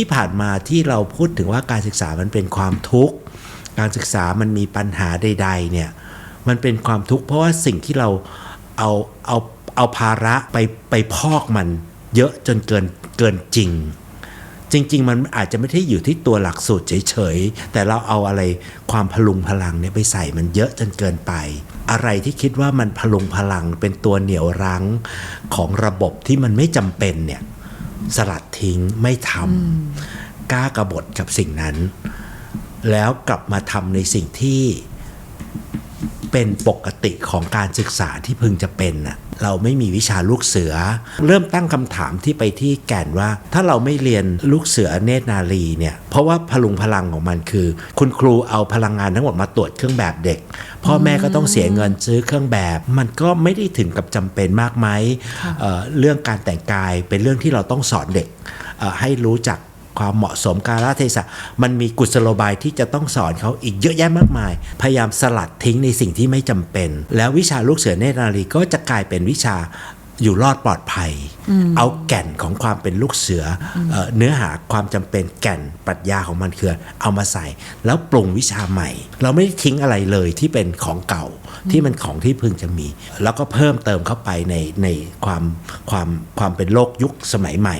ที่ผ่านมาที่เราพูดถึงว่าการศึกษามันเป็นความทุกข์ การศึกษามันมีปัญหาใด ๆ เนี่ย มันเป็นความทุกข์เพราะว่าสิ่งที่เราเอาเอาเอาภาระไปไปพอกมันเยอะจนเกินเกินจริง จริง ๆ มันอาจจะไม่ได้อยู่ที่ตัวหลักสูตรเฉยๆ แต่เราเอาอะไรความพลุงพลังเนี่ยไปใส่มันเยอะจนเกินไป อะไรที่คิดว่ามันพลุงพลังเป็นตัวเหนี่ยวรั้งของระบบที่มันไม่จำเป็นเนี่ย สลัดทิ้งไม่ทำกล้ากระบฏกับสิ่งนั้น แล้วกลับมาทำในสิ่งที่ เป็นปกติของการศึกษาที่พึงจะเป็นน่ะเราไม่มีวิชาลูกเสือ เริ่มตั้งคำถามที่ไปที่แก่นว่า ถ้าเราไม่เรียนลูกเสือเนตรนารีเนี่ยเพราะว่าพลุงพลังของมันคือ คุณครูเอาพลังงานทั้งหมดมาตรวจเครื่องแบบเด็ก พ่อแม่ก็ต้องเสียเงินซื้อเครื่องแบบ มันก็ไม่ได้ถึงกับจำเป็นมากไหมเอ่อเรื่องการแต่งกายเป็นเรื่องที่เราต้องสอนเด็กเอ่อให้รู้จัก ความเหมาะสมกาลเทศะมันมีกุศโลบายที่จะต้องสอนเขาอีกเยอะแยะมากมาย พยายามสลัดทิ้งในสิ่งที่ไม่จำเป็น แล้ววิชาลูกเสือเนตรนารีก็จะกลายเป็นวิชาอยู่รอดปลอดภัย เอาแก่นของความเป็นลูกเสือเอ่อเนื้อหาความจำเป็นแก่นปรัชญาของมันคือเอามาใส่ แล้วปรุงวิชาใหม่ เราไม่ได้ทิ้งอะไรเลยที่เป็นของเก่าที่มันของที่พึงจะมี แล้วก็เพิ่มเติมเข้าไปในในความความความเป็นโลกยุคสมัยใหม่